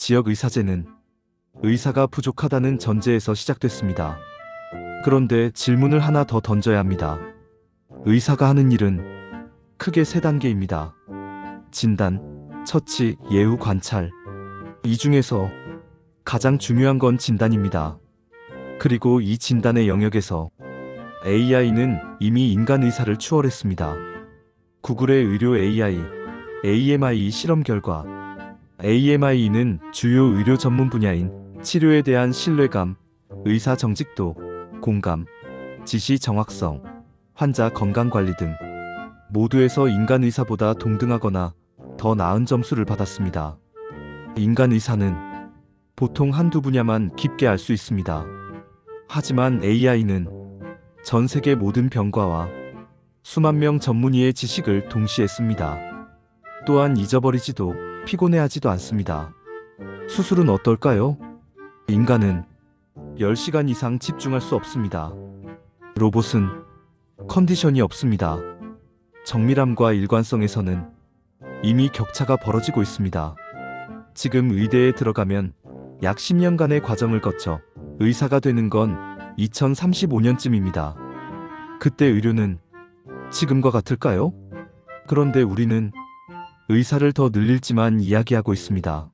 지역 의사제는 의사가 부족하다는 전제에서 시작됐습니다. 그런데 질문을 하나 더 던져야 합니다. 의사가 하는 일은 크게 세 단계입니다. 진단, 처치, 예후, 관찰. 이 중에서 가장 중요한 건 진단입니다. 그리고 이 진단의 영역에서 AI는 이미 인간 의사를 추월했습니다. 구글의 의료 AI, AMI 실험 결과 AMI는 주요 의료 전문 분야인 치료에 대한 신뢰감, 의사 정직도, 공감, 지시 정확성, 환자 건강 관리 등 모두에서 인간 의사보다 동등하거나 더 나은 점수를 받았습니다. 인간 의사는 보통 한두 분야만 깊게 알 수 있습니다. 하지만 AI는 전 세계 모든 병과와 수만 명 전문의의 지식을 동시에 씁니다. 또한 잊어버리지도 피곤해하지도 않습니다. 수술은 어떨까요? 인간은 10시간 이상 집중할 수 없습니다. 로봇은 컨디션이 없습니다. 정밀함과 일관성에서는 이미 격차가 벌어지고 있습니다. 지금 의대에 들어가면 약 10년간의 과정을 거쳐 의사가 되는 건 2035년쯤입니다. 그때 의료는 지금과 같을까요? 그런데 우리는 의사를 더 늘릴지만 이야기하고 있습니다.